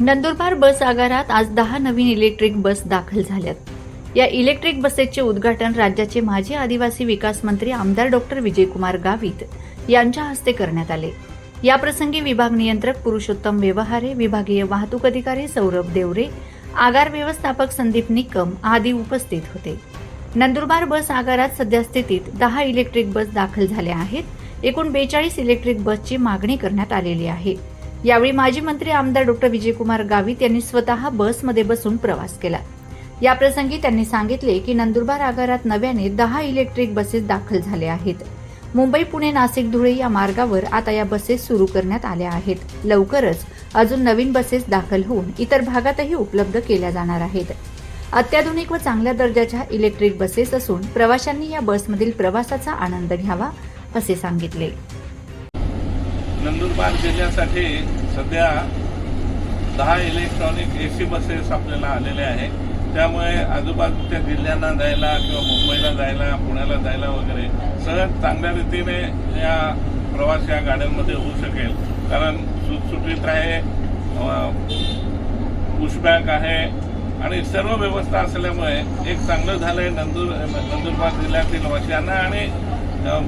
नंदुरबार बस आगारात आज दहा नवीन इलेक्ट्रिक बस दाखल झाल्यात. या इलेक्ट्रिक बसेसचे उद्घाटन राज्याचे माजी आदिवासी विकास मंत्री आमदार डॉक्टर विजयकुमार गावित यांच्या हस्ते करण्यात आले. याप्रसंगी विभाग नियंत्रक पुरुषोत्तम व्यवहारे विभागीय वाहतूक अधिकारी सौरभ देवरे आगार व्यवस्थापक संदीप निकम आदी उपस्थित होते. नंदुरबार बस आगारात सध्या स्थितीत दहा इलेक्ट्रिक बस दाखल झाल्या आहेत. एकूण बेचाळीस इलेक्ट्रिक बसची मागणी करण्यात आलेली आहे. यावेळी माजी मंत्री आमदार डॉक्टर विजयकुमार गावित यांनी स्वतः बसमध्ये बसून प्रवास केला. याप्रसंगी त्यांनी सांगितले की नंदुरबार आगारात नव्याने दहा इलेक्ट्रिक बसेस दाखल झाल्या आहेत. मुंबई पुणे नाशिक धुळे या मार्गावर आता या बसेस सुरू करण्यात आल्या आहेत. लवकरच अजून नवीन बसेस दाखल होऊन इतर भागातही उपलब्ध केल्या जाणार आहेत. अत्याधुनिक व चांगल्या दर्जाच्या इलेक्ट्रिक बसेस असून प्रवाशांनी या बसमधील प्रवासाचा आनंद घ्यावा असे सांगितले. नंदुरबार जिल्ह्यासाठी सध्या दहा इलेक्ट्रॉनिक ए सी बसेस आपल्याला आलेल्या आहे त्यामुळे आजूबाजूच्या जिल्ह्यांना जायला किंवा मुंबईला जायला पुण्याला जायला वगैरे सहज चांगल्या रीतीने या प्रवास या गाड्यांमध्ये होऊ शकेल. कारण सुटसुटीत आहे पुशबॅक आहे आणि सर्व व्यवस्था असल्यामुळे एक चांगलं झालंय नंदूर नंदुरबार जिल्ह्यातील वाशियांना आणि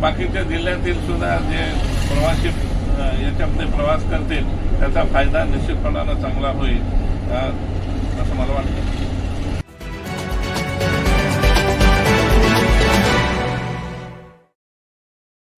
बाकीच्या जिल्ह्यातील सुद्धा जे प्रवासी याच्यामध्ये प्रवास करतील त्याचा फायदा निश्चितपणानं चांगला होईल असं मला वाटतं.